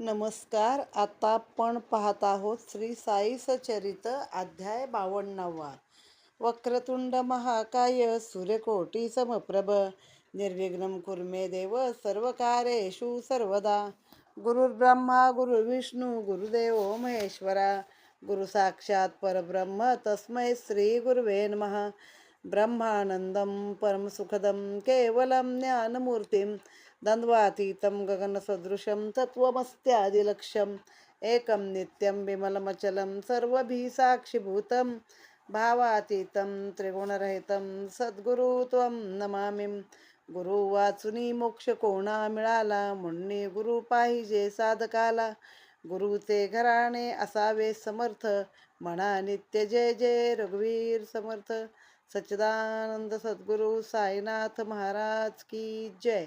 नमस्कार. आता आपण पाहत आहोत श्री साई सचरित अध्याय बावन्नावा. वक्रतुंड महाकाय सूर्यकोटी समप्रभ. निर्विघ्नं कुर्मे देव सर्वकार्येषु सर्वदा. गुरुर्ब्रह्मा गुरुर्विष्णू गुरुदेव महेश्वरा. गुरु साक्षात परब्रह्म तस्मै श्री गुरुवे नमः. ब्रह्मानन्दं परमसुखदं केवलं ज्ञानमूर्तिं द्वन्द्वातीतं गगनसदृशं तत्त्वमस्त्यादिलक्ष्यम् एकं नित्यं विमलमचलं सर्वभिसाक्षिभूतं। भावातीतं त्रिगुणरहितं सद्गुरु त्वं नमामि। गुरु वाचुनी मोक्ष कोणा मिळाला मुन्नी गुरु पाहिजे साधकाला। गुरुचे घराणे असावे समर्थ म्हणा नित्य जय जय रघुवीर समर्थ। सच्चिदानंद सद्गुरु साईनाथ महाराज की जय।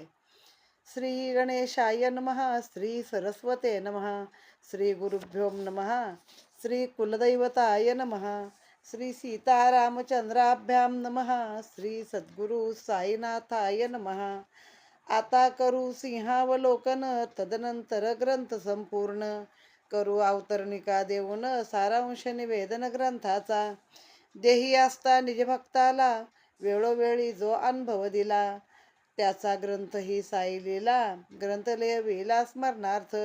श्री गणेशाय नमः श्री सरस्वते नमः श्री गुरुभ्यो नमः श्री कुलदैवताय नमः श्री सीतारामचंद्राभ्याम नमः श्री सद्गुरु साईनाथाय नमः। आता करू सिंहावलोकन तदनंतर ग्रंथ संपूर्ण। करू अवतरणिका देऊन सारांश निवेदन ग्रंथाचा। देही असता निजभक्ताला वेळोवेळी जो अनुभव दिला त्याचा ग्रंथ ही साईलीला ग्रंथलय वेला स्मरणार्थ.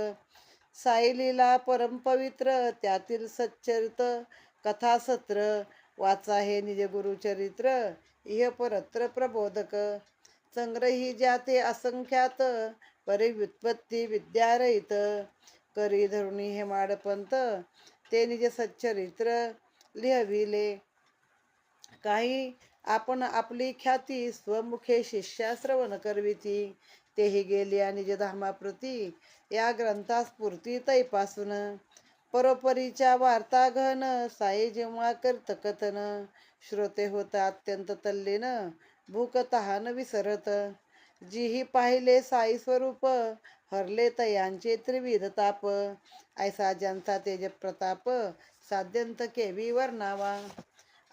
साईलीला परमपवित्र त्यातील सच्चरित कथासत्र. वाचा हे निज गुरुचरित्र इह परत्र प्रबोधक. संग्रही जाते असंख्यात परी व्युत्पत्ती विद्यारहित. करी धरुणी हे माडपंत ते निज सच्चरित्र लिहविले. काही आपण आपली ख्याती स्वमुखे शिष्या श्रवण करविती. तेही गेली निज धामाप्रती या ग्रंथा स्फूर्ती तैपासून. परोपरीच्या वार्ता घन साई जेव्हा करत कथन. श्रोते होता अत्यंत तल्लीन भूक तहान विसरत. जीही पाहिले साई स्वरूप हरले तयांचे त्रिविध ताप. ऐसा ज्यांचा तेज प्रताप साध्यंत केवी वर्णावा.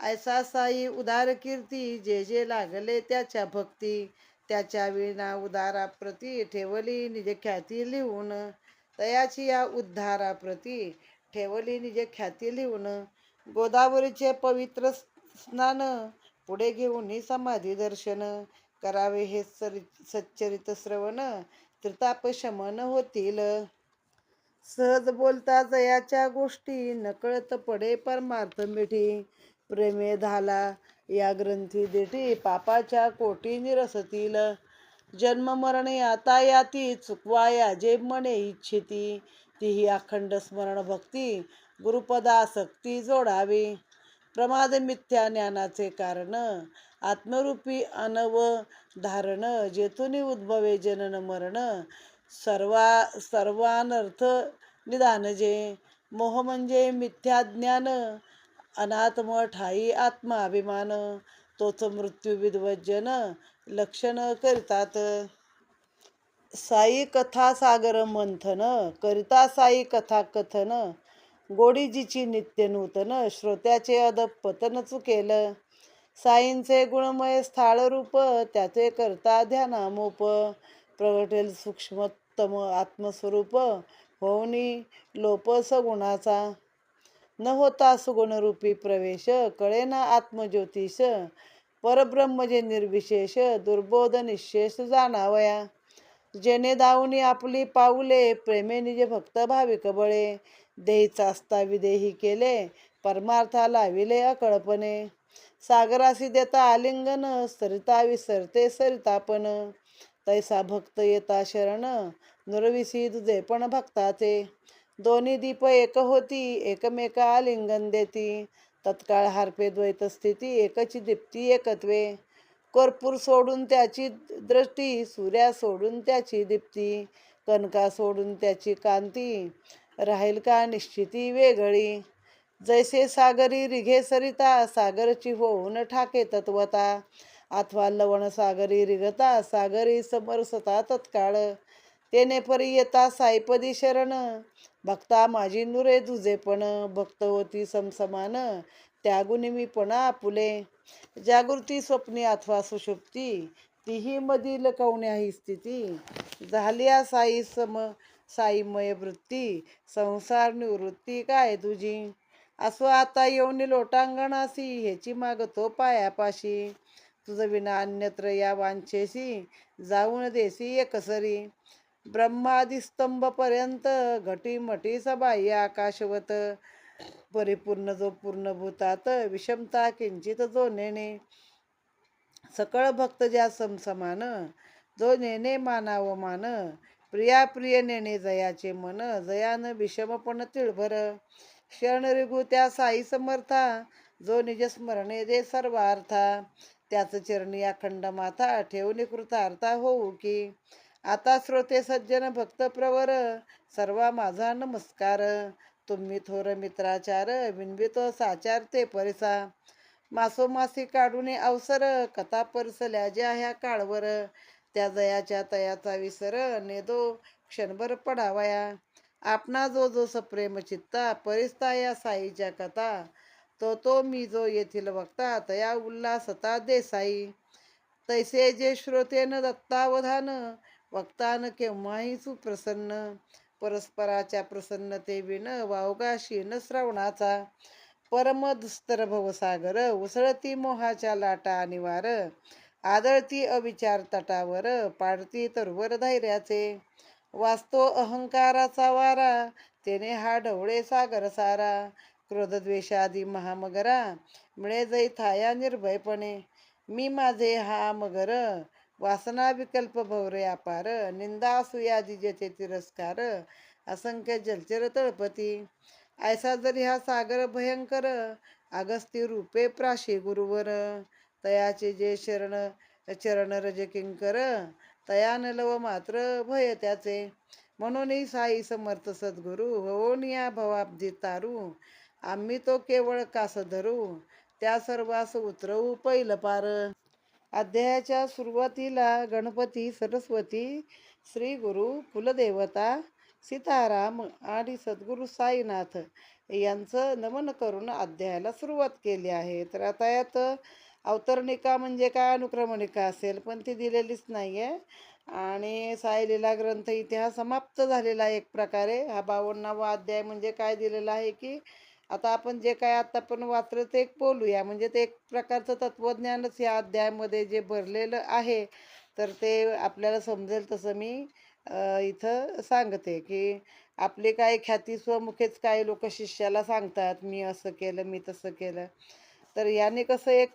ऐसा साई उदार कीर्ती जे जे लागले त्याच्या भक्ती त्याच्या विणा उदाराप्रती ठेवली निज ख्याती लिहून. तयाची या उद्धाराप्रती ठेवली निज ख्याती लिहून. गोदावरीचे पवित्र स्नान पुढे घेऊन समाधी दर्शन करावे हे सर सच्चरित श्रवण त्रिताप शमन होतील. सहज बोलता जयाच्या गोष्टी नकळत पडे परमार्थ मिठी. प्रेमे झाला या ग्रंथी देठी पापाच्या कोटी निरसतील. जन्म मरणे आता याती चुकवाया जे मने इच्छिती. तीही अखंड स्मरण भक्ती गुरुपदासक्ती जोडावी. प्रमाद मिथ्या ज्ञानाचे कारण आत्मरूपी अनव धारण जेथून उद्भवे जनन मरण. सर्वा सर्वानर्थ निदान जे मोह म्हणजे मिथ्या ज्ञान अनात्म ठाई आत्माभिमान तोच मृत्यू विद्वजन लक्षण करतात. साई कथा सागर मंथन करिता साई कथा कथन गोडीजीची नित्य नूतन श्रोत्याचे अधपतन चुकेल. साईंचे गुणमय स्थाळ रूप त्याचे करता ध्यानामोप. प्रगटेल सूक्ष्मतम आत्मस्वरूप होऊनी लोप सगुणाचा. न होता सुगुणरूपी प्रवेश कळेना आत्मज्योतिष परब्रह्म जे निर्विशेष दुर्बोध निशेष जाणावया. जेणे दाऊनी आपली पाऊले प्रेमे निजे भक्त भाविक बळे. देहीचा असता विदेही केले परमार्था लाविले अकळपणे. सागरासी देता आलिंगन सरिता विसरते सरितापण तैसा भक्त येता शरण नुरविसी जे पण भक्ताचे. दोन्ही दीप एक होती एकमेका लिंगन देती. तत्काळ हारपे द्वैत स्थिती एकची दीप्ती एकत्वे. कर्पूर सोडून त्याची दृष्टी सूर्या सोडून त्याची दीप्ती. कनका सोडून त्याची कांती. राहील का निश्चिती वेगळी? जैसे सागरी रिघे सरिता सागरची होऊन ठाके तत्वता. अथवा लवण सागरी रिगता सागरी समरसता तत्काळ. तेने परी येता साईपदी शरण. भक्ता माझी नुरे तुझे पण भक्त होती समसमान त्यागुनी मी पण आपुले. जागृती स्वप्नी अथवा सुषुप्ती तीही मधील कवण्या ही स्थिती. झाल्या साई सम साईमय वृत्ती संसार निवृत्ती काय तुझी? असो आता येऊन लोटांगणासी ह्याची मागतो पायापाशी. तुझं विना अन्यत्र या वांछेसी जाऊन देसी एकसरी. ब्रह्मादिस्तंभपर्यंत घटीमटी सबाह्य आकाशवत. परिपूर्ण जो पूर्णभूतात विषमता किंचित जो नेणे. सकळ भक्त ज्या समसमान जो नेणे मानाव मान प्रिया प्रिय नेणे जयाचे मन जयान विषमपण तिळभर. शरण रिगू त्या साई समर्था जो निज स्मरणे दे सर्वार्था. त्याच चरणी अखंड माथा ठेवणी कृतार्था होऊ की. आता श्रोते सज्जन भक्त प्रवर सर्वा माझा नमस्कार. तुम्ही थोर मित्राचार बिनबितो साचार ते परिसा. मासोमासी काढून अवसर कथा परसल्या ज्या ह्या काळवर. त्या जयाच्या तयाचा विसर नेदो क्षणभर पडावया. आपणा जो जो सप्रेम चित्ता परिस्ता या साईच्या कथा. तो तो मी जो येथील वक्ता तया उल्हासता देसाई. तैसे जे श्रोतेन दत्तावधान वक्तान केव्हाही सुप्रसन्न परस्पराच्या प्रसन्नतेविण वावगाशी न श्रवणाचा परम दुस्तर भवसागर उसळती मोहाच्या लाटा निवार आदळती अविचार तटावर पाडती तरवर धैर्याचे. वाचतो अहंकाराचा वारा तेने हा ढवळे सागर सारा. क्रोधद्वेषादी महामगरा मिळे जै थाया निर्भयपणे. मी माझे हा मगर वासना विकल्प भवरे अपार निंदा सुयादी जिजेचे तिरस्कार असंख्य जलचर तळपती. ऐसा जरी हा सागर भयंकर अगस्ती रूपे प्राशी गुरुवर. तयाचे जे शरण चरण रज किंकर तयान लव मात्र भय त्याचे. म्हणूनही साई समर्थ सद्गुरु होऊन या भवाब्दी तारू. आम्ही तो केवळ कास धरू त्या सर्वास उतरवू पैल पार अध्यायाच्या सुरुवातीला गणपती सरस्वती श्री गुरु कुलदेवता सीताराम आणि सद्गुरू साईनाथ यांचं नमन करून अध्यायाला सुरुवात केली आहे. तर आता यात अवतरणिका म्हणजे काय अनुक्रमणिका असेल पण ती दिलेलीच नाही आहे आणि साईलीला ग्रंथ इतिहास समाप्त झालेला आहे एक प्रकारे. हा बावन्नावा अध्याय म्हणजे काय दिलेला आहे की आता आपण जे काय आत्ता पण वाचलं ते एक बोलूया. म्हणजे ते एक प्रकारचं तत्त्वज्ञानच या अध्यायामध्ये जे भरलेलं आहे तर ते आपल्याला समजेल तसं मी इथं सांगते की आपले काय ख्याती स्वमुखेच काही लोक शिष्याला सांगतात मी असं केलं मी तसं केलं. तर याने कसं एक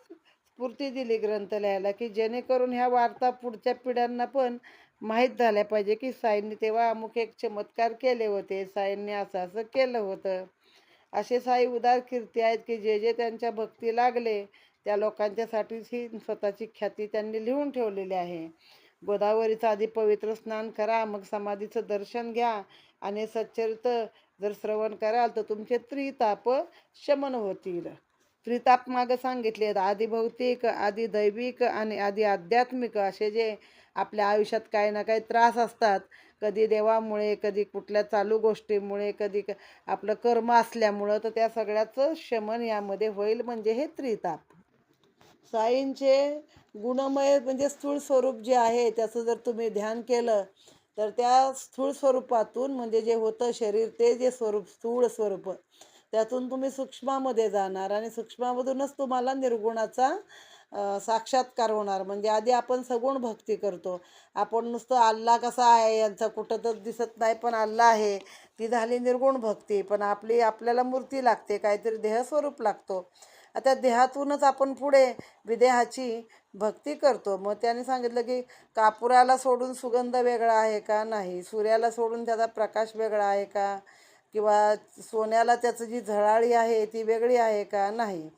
स्फूर्ती दिली ग्रंथ की जेणेकरून ह्या वार्ता पुढच्या पिढ्यांना पण माहीत झाल्या पाहिजे की साईंनी तेव्हा अमुक एक चमत्कार केले होते साईंनी असं असं केलं होतं. असे साई उदार कीर्ती आहेत की जे जे त्यांच्या भक्ती लागले त्या लोकांच्यासाठीच ही स्वतःची ख्याती त्यांनी लिहून ठेवलेली आहे. गोदावरीचं आधी पवित्र स्नान करा मग समाधीचं दर्शन घ्या आणि सच्चरित जर श्रवण कराल तर तुमचे त्रिताप शमन होतील. त्रिताप मागं सांगितले आहेत. आधी भौतिक आधी दैविक आणि आधी आध्यात्मिक असे जे आपल्या आयुष्यात काही ना काही त्रास असतात. कधी देवामुळे कधी कुठल्या चालू गोष्टीमुळे कधी क- आपलं कर्म असल्यामुळं तर त्या सगळ्याचं शमन यामध्ये होईल म्हणजे हे त्रिताप. साईंचे गुणमय म्हणजे स्थूळ स्वरूप जे आहे त्याचं जर तुम्ही ध्यान केलं तर त्या स्थूळ स्वरूपातून म्हणजे जे होतं शरीर ते जे स्वरूप स्थूळ स्वरूप. त्यातून तुम्ही सूक्ष्मामध्ये जाणार आणि सूक्ष्मामधूनच तुम्हाला निर्गुणाचा साक्षात्कार होणार. म्हणजे आधी आपण सगुण भक्ती करतो. आपण नुसतं अल्ला कसा आहे यांचा कुठं तर दिसत नाही पण अल्ला आहे. ती झाली निर्गुण भक्ती. पण आपली आपल्याला मूर्ती लागते काहीतरी देहस्वरूप लागतो. आता देहातूनच आपण पुढे विदेहाची भक्ती करतो. मग त्याने सांगितलं की कापुराला सोडून सुगंध वेगळा आहे का? नाही. सूर्याला सोडून त्याचा प्रकाश वेगळा आहे का? किंवा सोन्याला त्याचं जी झळाळी आहे ती वेगळी आहे का? नाही.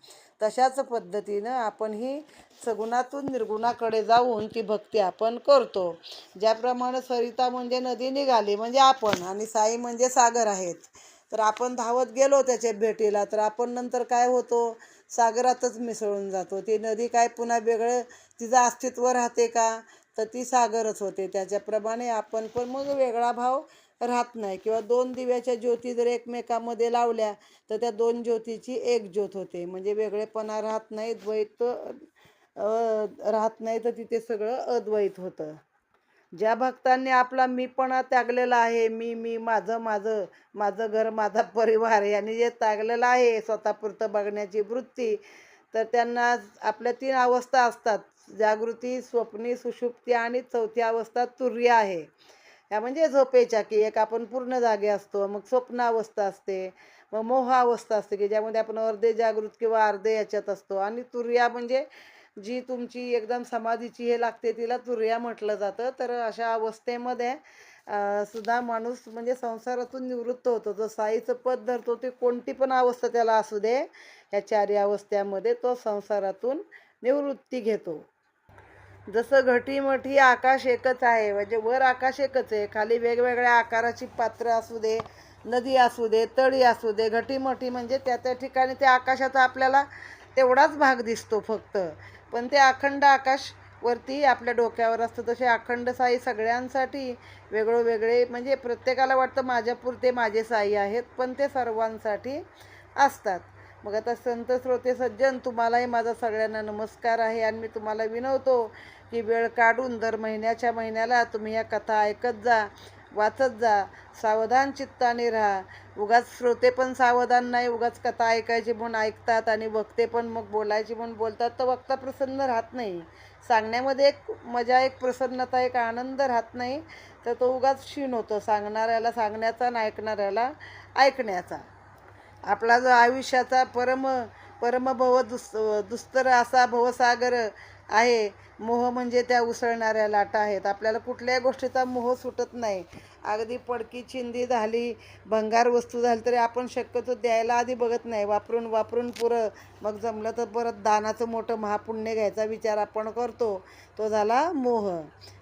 तशाच पद्धतीनं आपण ही सगुणातून निर्गुणाकडे जाऊन ती भक्ती आपण करतो. ज्याप्रमाणे सरिता म्हणजे नदी निघाली म्हणजे आपण आणि साई म्हणजे सागर आहेत. तर आपण धावत गेलो त्याच्या भेटीला तर आपण नंतर काय होतो? सागरातच मिसळून जातो. ती नदी काय पुन्हा वेगळं तिचं अस्तित्व राहते का? तर ती सागरच होते. त्याच्याप्रमाणे आपण पण मग वेगळा भाव राहत नाही किंवा दोन दिव्याच्या ज्योती जर एकमेकामध्ये लावल्या तर त्या दोन ज्योतीची एक ज्योत होते. म्हणजे वेगळेपणा राहत नाही द्वैत राहत नाही तर तिथे सगळं अद्वैत होतं. ज्या भक्तांनी आपला मीपणा त्यागलेला आहे मी मी माझं माझं माझं घर माझा परिवार यांनी जे त्यागलेलं आहे स्वतःपुरतं बघण्याची वृत्ती तर त्यांना आपल्या तीन अवस्था असतात. जागृती स्वप्नी सुषुप्ती आणि चौथी अवस्था तुर्य आहे. ह्या म्हणजे झोपेच्या की एक आपण पूर्ण जागे असतो मग स्वप्न अवस्था असते मग मोह अवस्था असते की ज्यामध्ये आपण अर्धे जागृत किंवा अर्धे याच्यात असतो. आणि तुर्या म्हणजे जी तुमची एकदम समाधीची हे लागते तिला तुर्या म्हटलं जातं. तर अशा अवस्थेमध्ये सुद्धा माणूस म्हणजे संसारातून निवृत्त होतो. जो साईचं पद धरतो ते कोणती पण अवस्था त्याला असू दे ह्या चारी अवस्थ्यामध्ये तो संसारातून निवृत्ती घेतो. जसं घटीमठी आकाश एकच आहे म्हणजे वर आकाश एकच आहे. खाली वेगवेगळ्या आकाराची पात्र असू दे नदी असू दे तळी असू दे घटीमठी म्हणजे त्या त्या ठिकाणी त्या आकाशाचा आपल्याला तेवढाच भाग दिसतो फक्त. पण ते अखंड आकाश वरती आपल्या डोक्यावर असतं. तसे अखंड साई सगळ्यांसाठी वेगळं वेगळे म्हणजे प्रत्येकाला वाटतं माझ्यापुरते माझे साई आहेत पण ते सर्वांसाठी असतात. मग आता संत श्रोते सज्जन तुम्हालाही माझा सगळ्यांना नमस्कार आहे आणि मी तुम्हाला विनवतो की वेळ काढून दर महिन्याच्या महिन्याला तुम्ही या कथा ऐकत जा वाचत जा. सावधान चित्ताने राहा. उगाच श्रोते पण सावधान नाही उगाच कथा ऐकायची म्हणून ऐकतात आणि वक्ते पण मग बोलायची म्हणून बोलतात. तर वक्ता प्रसन्न राहत नाही. सांगण्यामध्ये एक मजा एक प्रसन्नता एक आनंद राहत नाही. तर तो उगाच क्षीण होतो सांगणाऱ्याला सांगण्याचा आणि ऐकणाऱ्याला ऐकण्याचा. आपला जो आयुष्याचा परम परमभव दुस दुस्तर असा भवसागर आहे मोह म्हणजे त्या उसळणाऱ्या लाटा आहेत. आपल्याला कुठल्याही गोष्टीचा मोह सुटत नाही. अगदी पडकी चिंदी झाली भंगार वस्तू झाली तरी आपण शक्यतो द्यायला आधी बघत नाही. वापरून वापरून पुरं. मग जमलं तर परत दानाचं मोठं महापुण्य घ्यायचा विचार आपण करतो. तो झाला मोह.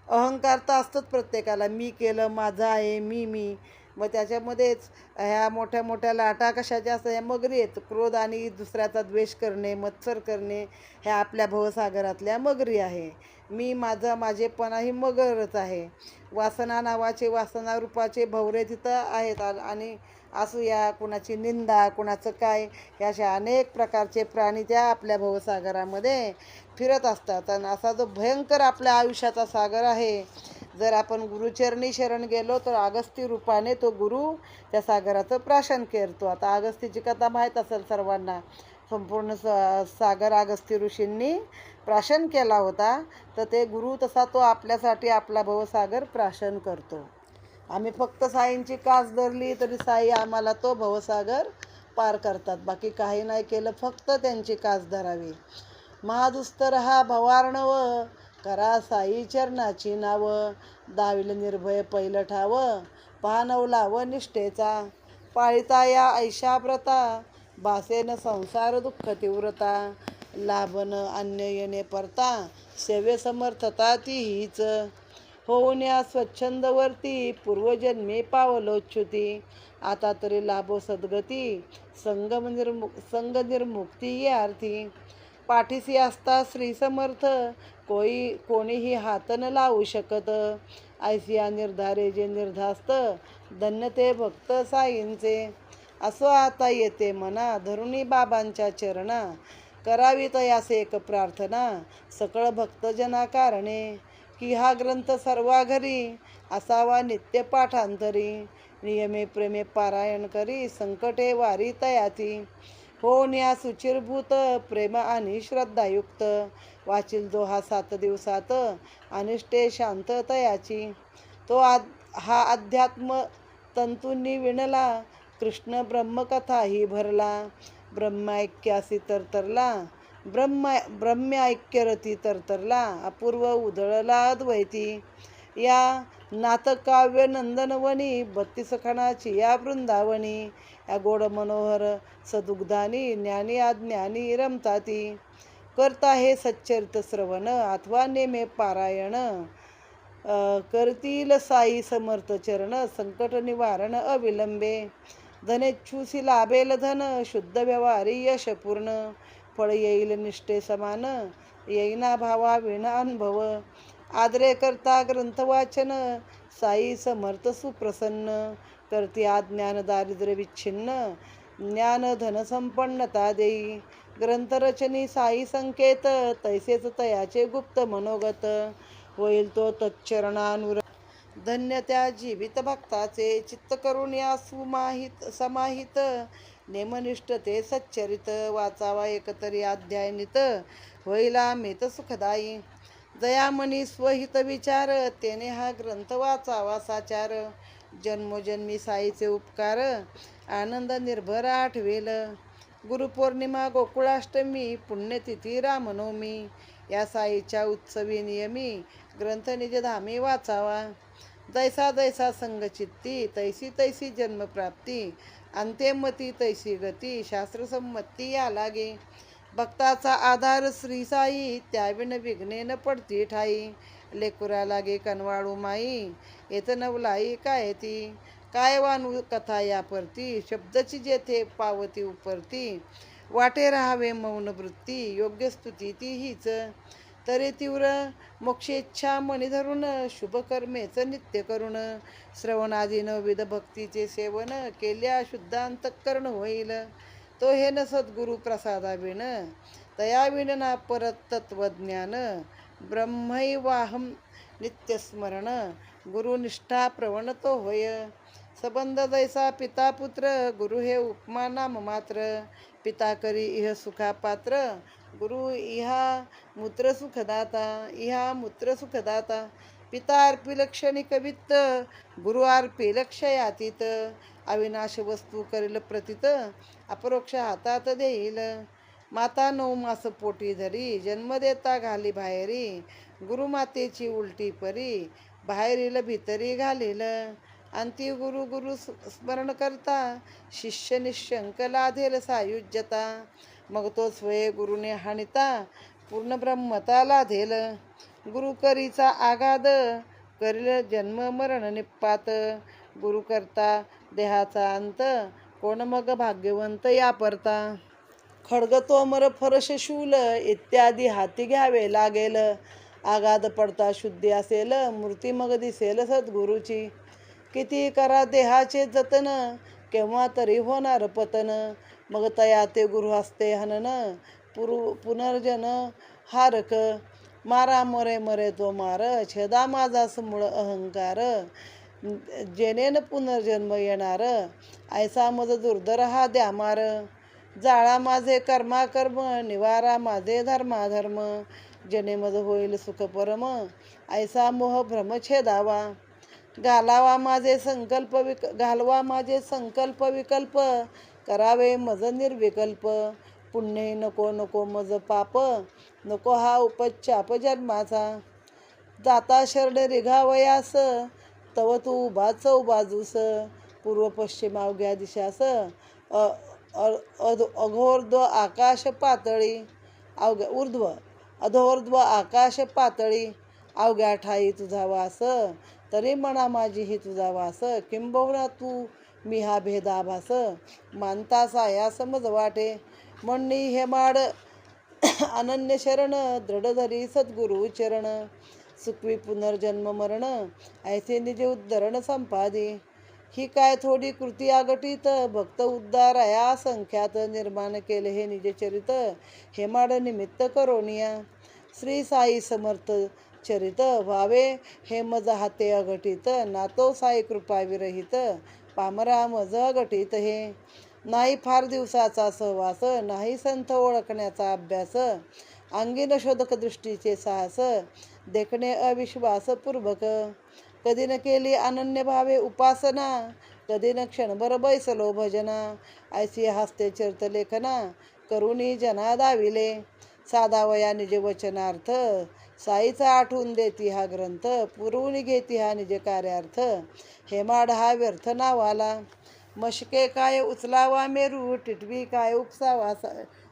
अहंकार तर असतोच प्रत्येकाला. मी केलं माझं आहे मी मी. मग त्याच्यामध्येच ह्या मोठ्या मोठ्या लाटा कशाच्या असं ह्या मगरी आहेत. क्रोध आणि दुसऱ्याचा द्वेष करणे मत्सर करणे ह्या आपल्या भवसागरातल्या मगरी आहे. मी माझा माझेपणा ही मगरच आहे. वासना नावाचे वासना रूपाचे भवरे तिथं आहेत. आणि असूया कुणाची निंदा कुणाचं काय हे अशा अनेक प्रकारचे प्राणी त्या आपल्या भवसागरामध्ये फिरत असतात. आणि असा जो भयंकर आपल्या आयुष्याचा सागर आहे जर आपण गुरुचरणी शरण गेलो तर अगस्ती रूपाने तो गुरु त्या सागराचं प्राशन करतो. आता अगस्तीची कथा माहीत असेल सर्वांना. संपूर्ण स सागर अगस्ती ऋषींनी प्राशन केला होता. तर ते गुरु तसा तो आपल्यासाठी आपला भवसागर प्राशन करतो. आम्ही फक्त साईंची कास धरली तरी साई आम्हाला तो भवसागर पार करतात. बाकी काही नाही केलं फक्त त्यांची कास धरावी. महादुस्तर हा भवार्णव करा साई चरणाची नाव. दाविल निर्भय पहिलं ठाव. पानवला व निष्ठेचा. पाळिता या ऐशा प्रता बासेन संसार दुःख तीव्रता. लाभन अन्य येणे परता. सेवे समर्थता ती हीच होऊन या स्वच्छंदवरती. पूर्वजन्मे पावलोच्युती. आता तरी लाभो सद्गती. संगम निर्मु संग निर्मुक्ती ये अर्थी पाठीशी असता श्री समर्थ. कोई कोणीही हात न लावू शकत. ऐसिया निर्धारे जे निर्धास्त धन्य ते भक्त साईंचे. असो आता येते मना धरुणी बाबांच्या चरणा. करावी तयासे एक प्रार्थना सकळ भक्तजना कारणे. की हा ग्रंथ सर्वा घरी असावा नित्य पाठांतरी. नियमे प्रेमे पारायण करी संकटे वारी तयाती. होण्या या सुचिरभूत प्रेम आणि श्रद्धायुक्त. वाचिल जो हा सात दिवसात अनिष्टे शांत तयाची तो आद हा अध्यात्म तंतूंनी विणला. कृष्ण ब्रह्मकथा ही भरला. ब्रह्मऐक्यासी तरतरला. ब्रह्म ब्रह्मऐक्यरती तरतरला. अपूर्व उधळला अद्वैती. या नातकाव्य नंदनवनी बत्तीस खणाची या वृंदावनी. या गोड मनोहर सदुग्धानी ज्ञानी आज्ञानी रमताती. करता हे सच्चरित श्रवण अथवा नेमे पारायण. करतील साई समर्थ चरण संकट निवारण अविलंबे. धनेच्छुसी लाभेल धन शुद्ध व्यवहारी यश पूर्ण. फळ येईल निष्ठे समान येईना भावा विणा अनुभव. आदरे करता ग्रंथ वाचन साई समर्थ सुप्रसन्न. करती अज्ञान दारिद्र्य विच्छिन्न ज्ञान धनसंपन्नता देई. ग्रंथरचनी साई संकेत तैसेच तयाचे गुप्त मनोगत. होईल तो तच्चरणानुर धन्य त्या जीवित भक्ताचे चित्त करून या सुमाहित समाहित. नेमनिष्ठ ते सच्चरित वाचावा एकतरी अध्यायनित. होईल मित सुखदायी. दयामनी स्वहित विचार तेने हा ग्रंथ वाचावा साचार. जन्मोजन्मी साईचे उपकार आनंद निर्भर आठवेल. गुरुपौर्णिमा गोकुळाष्टमी पुण्यतिथी रामनवमी या साईच्या उत्सवी नियमी ग्रंथ निजधामी वाचावा दैसा दैसा संगचित्ती तैसी तैसी जन्मप्राप्ती अंत्यमती तैसी गती शास्त्रसंमती या लागे भक्ताचा आधार श्री साई त्याविन विघ्ने न पडती ठाई. लेकुरा लागे कनवाळू माई येत नवलाई काय ती? काय वानू कथा या परती शब्दची जेथे पावती उपरती. वाटे राहावे मौन वृत्ती योग्य स्तुती ती हीच. तरी तीव्र मोक्षेच्छा मणी धरून शुभकर्मेच नित्य करून. श्रवणादीन विध भक्तीचे सेवन केल्या शुद्धांतकरण होईल. तो हे न सद्गुरु प्रसादाविण तयाविण ना परत तत्वज्ञान ब्रह्मैवाहम नित्यस्मरण गुरुनिष्ठा प्रवणतो होय. संबंध जैसा पिता पुत्र गुरु हे उपमा नाम मात्र. पिता करी इह सुखा पात्र गुरु इहा मूत्र सुखदाता इहा मूत्र सुखदाता. पिता अर्पी कवित्त गुरु अर्पी लक्षयातीत अविनाश वस्तू करील प्रतीत अपरोक्ष हातात देईल. माता नऊ मास पोटी धरी जन्म देता घाली बाहेरी गुरुमातेची उलटी परी बाहेरील भीतरी घालील. अंती गुरु गुरु स्मरण करता शिष्य निशंक लाधेल सायुज्यता. मग तो स्वय गुरुने हाणिता पूर्ण ब्रह्मता लाधेल. गुरु करीचा आगाद करील जन्म मरण निपात. गुरु करता देहाचा अंत कोण मग भाग्यवंत या परता खडग तोमर फरश शूल इत्यादी हाती घ्यावे लागेल. आगाद पडता शुद्धी असेल मूर्ती मग दिसेल सद्गुरूची. किती करा देहाचे जतन केव्हा तरी होणार पतन. मग तया ते गुरु हस्ते हनन पुरु पुनर्जन हारक. मारा मरे मरे तो मार छेदा माझा मूळ अहंकार. जेनेन पुनर्जन्म येणार ऐसा मज दुर्धर हा द्या मार. जाळा माझे कर्मा कर्म निवारा माझे धर्माधर्म जनेमध होईल सुख परम ऐसा मोह भ्रमछेदावा. घालावा माझे संकल्प विक घालवा माझे संकल्प विकल्प करावे मज निर्विकल्प. पुण्य नको नको मज पाप नको हा उपचाप जन्माचा. जाता शरण रिघावयास तव तू उभाच बाजूस पूर्व पश्चिम अवघ्या दिशास अध- अघोर्ध्व आकाश पातळी अवघ्या ऊर्ध्व. अधोर्ध्व आकाश पातळी अवघ्या ठाई तुझा वास. तरी म्हणा माझी ही तुझा वास. किंबहुना तू मी हा भेदाभास. मानता साया समज वाटे. म्हणणी हे माड अनन्य शरण. दृढधरी सद्गुरू सद्गुरु चरण. सुखवी पुनर्जन्म मरण. ऐसे निज उद्धरण संपादी. ही काय थोडी कृती आगटीत? भक्त उद्धार या संख्यात निर्माण केले हे निजचरित हेमाड निमित्त करोनिया. श्री साई समर्थ चरित व्हावे हे मज हाते अघटित नातो साई कृपा विरहित. पामरा मज अघटित हे. नाही फार दिवसाचा सहवास नाही संत ओळखण्याचा अभ्यास. अंगीन शोधक दृष्टीचे साहस देखणे अविश्वासपूर्वक. कधी न केली अनन्य भावे उपासना कधी न क्षणभर बैसलो भजना. ऐसी हस्ते चर्त लेखना करुणी जना दाविले. साधावया निज वचनार्थ साईचा आठवून देती हा ग्रंथ पुरवून घेती हा निज कार्यार्थ. हेमाड हा व्यर्थ नावाला. मशके काय उचलावा मेरू टिटवी काय उपसावा सा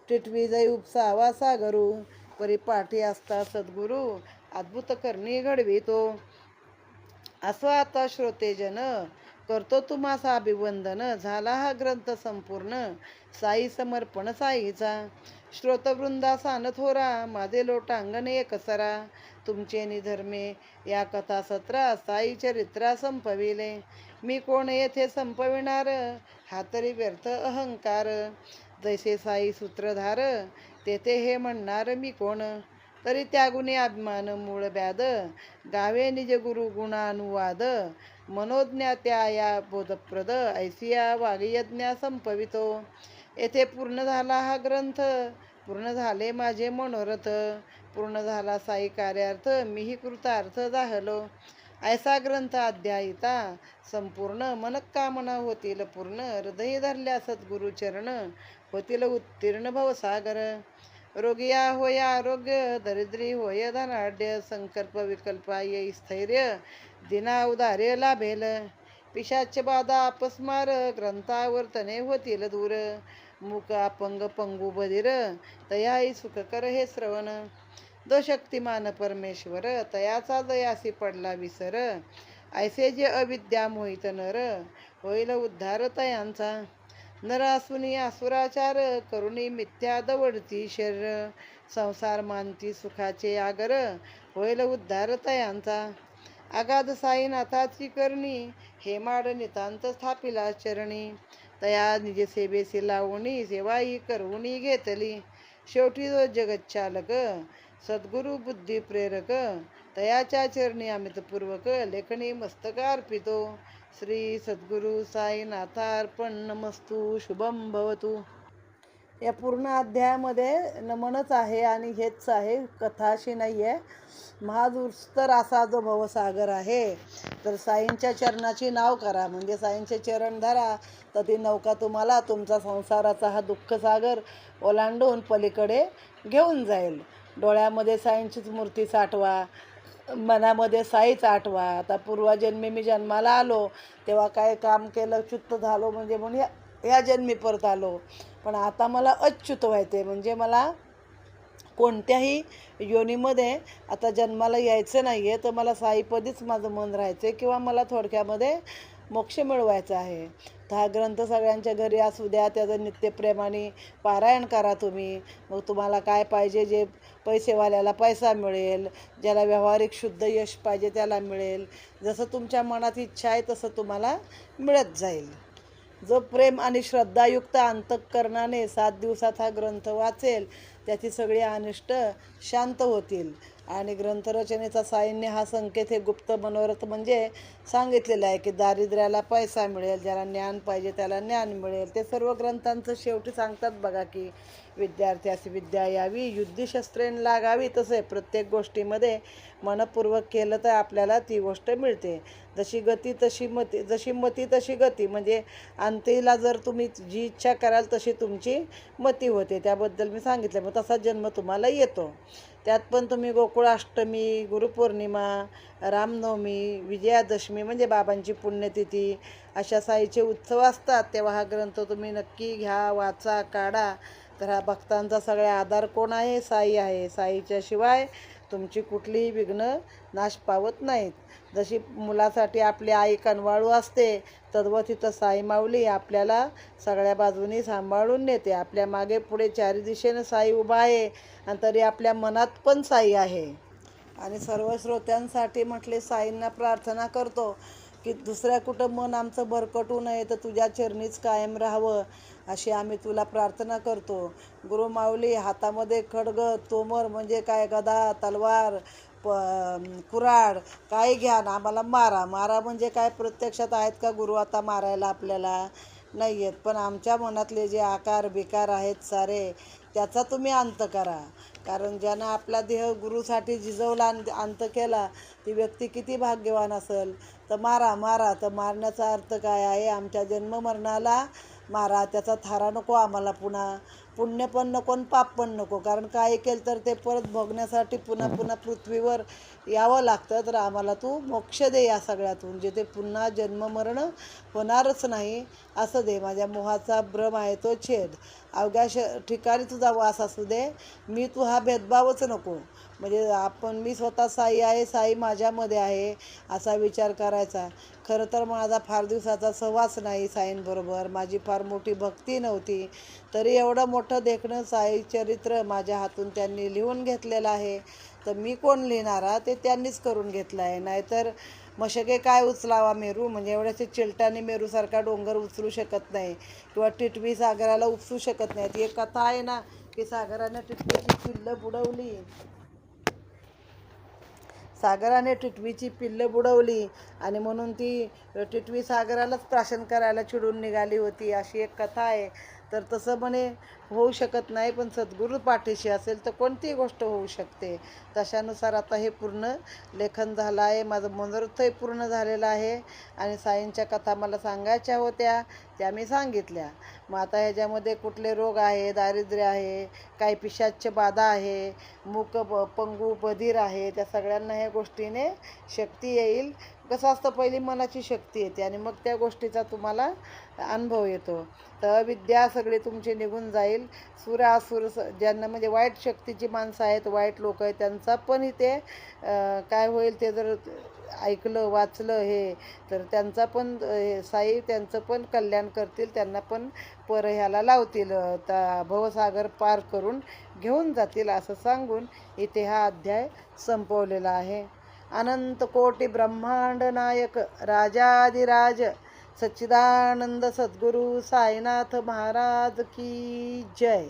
टिटवी जै उपसावा सागरू. परी पाठी असता सद्गुरू अद्भुत करणी घडवितो. असं आता श्रोतेजन करतो तुम्हासा अभिवंदन झाला हा ग्रंथ संपूर्ण साई समर्पण साईचा. श्रोतवृंदा सान थोरा माझे लोटांगण एकसरा. तुमचे निधर्मे या कथा सत्रा साई चरित्रा संपविले. मी कोण येथे संपविणार? हा तरी व्यर्थ अहंकार. जैसे साई सूत्रधार तेथे हे म्हणणार मी कोण? तरी त्यागुणी अभिमान मूळ ब्याद गावे निज गुरु गुणानुवाद. मनोज्ञा त्या या बोधप्रद. ऐसिया वागयज्ञा संपवितो. येथे पूर्ण झाला हा ग्रंथ. पूर्ण झाले माझे मनोरथ. पूर्ण झाला साई कार्यार्थ. मीही कृतार्थ झालो. ऐसा ग्रंथ अध्यायिता. संपूर्ण मनकामना होतील पूर्ण. हृदय धरल्या सद्गुरुचरण. होतील उत्तीर्ण भवसागर. रोगिया होय आरोग्य दरिद्री होय धनाढ्य संकल्प विकल्प येई स्थैर्य दिना उदार्य लाभेल. पिशाच बाधा अपस्मार ग्रंथावर्तने होतील दूर. मुक अपंग पंगू बधीर तयाई सुखकर हे श्रवण. द शक्तिमान परमेश्वर तयाचा दयासी पडला विसर. ऐसे जे अविद्या मोहित नर होईल उद्धार तयांचा. नरासुनी आसुराचार करुणी मिथ्या दवडती शरीर संसार मानती सुखाचे आगर. होईल उद्धार तयांचा. आगाध साईनाथाची करणी. हेमाड नितांत स्थापिला चरणी. तया निज सेवेसी लावणी सेवाई करवणी घेतली. शेवटी जो जगच्चालक. सद्गुरु बुद्धी प्रेरक तयाच्या चरणी अमितपूर्वक लेखणी मस्तक अर्पितो. श्री सद्गुरु साईनाथार्पण नमस्तू शुभम भवतु. या पूर्ण अध्यायामध्ये नमनच आहे आणि हेच आहे कथा अशी नाही आहे महादुस्तर असा जो भवसागर आहे तर साईंच्या चरणाची नाव करा. म्हणजे साईंचे चरण धरा तर ती नौका तुम्हाला तुमचा संसाराचा हा दुःखसागर ओलांडून पलीकडे घेऊन जाईल. डोळ्यामध्ये साईंचीच मूर्ती साठवा. मनामध्ये साईच आठवा. आता पूर्वजन्मी मी जन्माला आलो तेव्हा काय काम केलं च्युत झालो म्हणजे म्हणून या या जन्मी परत आलो. पण आता मला अच्युत व्हायचे म्हणजे मला कोणत्याही योनीमध्ये आता जन्माला यायचं नाही आहे तर मला साईपदीच माझं मन राहायचं आहे किंवा मला थोडक्यामध्ये मोक्ष मिळवायचा आहे. तर हा ग्रंथ सगळ्यांच्या घरी असू द्या त्याचं नित्यप्रेमाने पारायण करा तुम्ही. मग तुम्हाला काय पाहिजे? जे पैसेवाल्याला पैसा मिळेल ज्याला व्यावहारिक शुद्ध यश पाहिजे त्याला मिळेल. जसं तुमच्या मनात इच्छा आहे तसं तुम्हाला मिळत जाईल. जो प्रेम आणि श्रद्धायुक्त अंतःकरणाने सात दिवसात हा ग्रंथ वाचेल त्याची सगळी अनिष्ट शांत होतील. आणि ग्रंथरचनेचा साईन्य हा संकेत हे गुप्त मनोरथ म्हणजे सांगितलेलं आहे की दारिद्र्याला पैसा मिळेल ज्याला ज्ञान पाहिजे त्याला ज्ञान मिळेल. ते सर्व ग्रंथांचं शेवटी सांगतात बघा की विद्यार्थ्यास विद्या यावी युद्धशस्त्रेन लागावी तसे प्रत्येक गोष्टीमध्ये मनपूर्वक केलं तर आपल्याला ती गोष्ट मिळते. जशी गती तशी मती जशी मती तशी गती. म्हणजे अंतीला जर तुम्ही जी इच्छा कराल तशी तुमची मती होते. त्याबद्दल मी सांगितलं. मग तसा जन्म तुम्हाला येतो. त्यात पण तुम्ही गोकुळाष्टमी गुरुपौर्णिमा रामनवमी विजयादशमी म्हणजे बाबांची पुण्यतिथी अशा साईचे उत्सव असतात. तेव्हा हा ग्रंथ तुम्ही नक्की घ्या वाचा काढा. तर हा भक्तांचा सगळा आधार कोण आहे? साई आहे. साईच्या शिवाय तुमची कुठलीही विघ्न नाश पावत नाहीत. जशी मुलासाठी आपली आई कनवाळू असते तद्व तिथं साई माऊली आपल्याला सगळ्या बाजूनी सांभाळून नेते. आपल्या मागे पुढे चारी दिशेनं साई उभा आहे आणि तरी आपल्या मनात पण साई आहे. आणि सर्व श्रोत्यांसाठी म्हटले साईंना प्रार्थना करतो की दुसऱ्या कुठं मन आमचं भरकटू नये तर तुझ्या चरणीच कायम राहावं. अशी आम्ही तुला प्रार्थना करतो. गुरुमाऊली हातामध्ये खडग तोमर म्हणजे काय? गदा तलवार प कुराड काय घ्या ना आम्हाला मारा. मारा म्हणजे काय? प्रत्यक्षात आहेत का गुरु आता मारायला आपल्याला? नाही आहेत पण आमच्या मनातले जे आकार बिकार आहेत सारे त्याचा तुम्ही अंत करा. कारण ज्यानं आपला देह गुरुसाठी झिजवला अंत केला ती व्यक्ती किती भाग्यवान असेल? तर मारा मारा. तर मारण्याचा अर्थ काय आहे? आमच्या जन्ममरणाला मारा त्याचा थारा नको आम्हाला पुन्हा. पुण्य पण नको आणि पाप पण नको. कारण काय केलं तर ते परत भोगण्यासाठी पुन्हा पुन्हा पृथ्वीवर यावं लागतं. तर आम्हाला तू मोक्ष दे या सगळ्यातून. जिथे पुन्हा जन्ममरण होणारच नाही असं दे. माझ्या मोहाचा भ्रम आहे तो छेद. अवघ्या श ठिकाणी तुझा वास असू दे. मी तू हा भेदभावच नको. म्हणजे आपण मी स्वतः साई आहे साई माझ्यामध्ये आहे असा विचार करायचा. खरं तर माझा फार दिवसाचा सहवास नाही साईंबरोबर. माझी फार मोठी भक्ती नव्हती. तरी एवढं मोठं देखणं साई चरित्र माझ्या हातून त्यांनी लिहून घेतलेलं आहे. तर मी कोण लिहिणारा ते त्यांनीच करून घेतलं आहे. नाहीतर मशके काय उचलावा मेरू? म्हणजे एवढ्याचे चिलटाने मेरूसारखा डोंगर उचलू शकत नाही. किंवा टिटवी सागराला उपसू शकत नाहीत. ती एक कथा आहे ना की सागरानं टिटवीची चिल्ल बुडवली. सागराने टिटवीची पिल्लं बुडवली आणि म्हणून ती टिटवी सागरालाच प्राशन करायला चिडून निघाली होती. अशी एक कथा आहे. तर तसं म्हणे होऊ शकत नाही पण सद्गुरू पाठीशी असेल तर कोणतीही गोष्ट होऊ शकते. तशानुसार आता हे पूर्ण लेखन झालं आहे. माझं मनोरथही पूर्ण झालेलं आहे. आणि साईंच्या कथा मला सांगायच्या होत्या त्या मी सांगितल्या. मग आता ह्याच्यामध्ये कुठले रोग आहे दारिद्र्य आहे काही पिशाच्य बाधा आहे मूक ब पंगू बधीर आहे त्या सगळ्यांना ह्या गोष्टीने शक्ती येईल. कसं असतं पहिली मनाची शक्ती येते आणि मग त्या गोष्टीचा तुम्हाला अनुभव येतो. तर विद्या सगळी तुमची निघून जाईल. सुरासुर स ज्यांना म्हणजे वाईट शक्तीची माणसं आहेत वाईट लोक आहेत त्यांचा पण इथे काय होईल ते जर ऐकलं वाचलं हे तर त्यांचा पण हे साई त्यांचं पण कल्याण करतील त्यांना पण पर ह्याला लावतील. त्या भवसागर पार करून घेऊन जातील असं सांगून इथे हा अध्याय संपवलेला आहे. अनंत कोटी ब्रह्मांड नायक राजाधिराज सच्चिदानंद सद्गुरू साईनाथ महाराज की जय।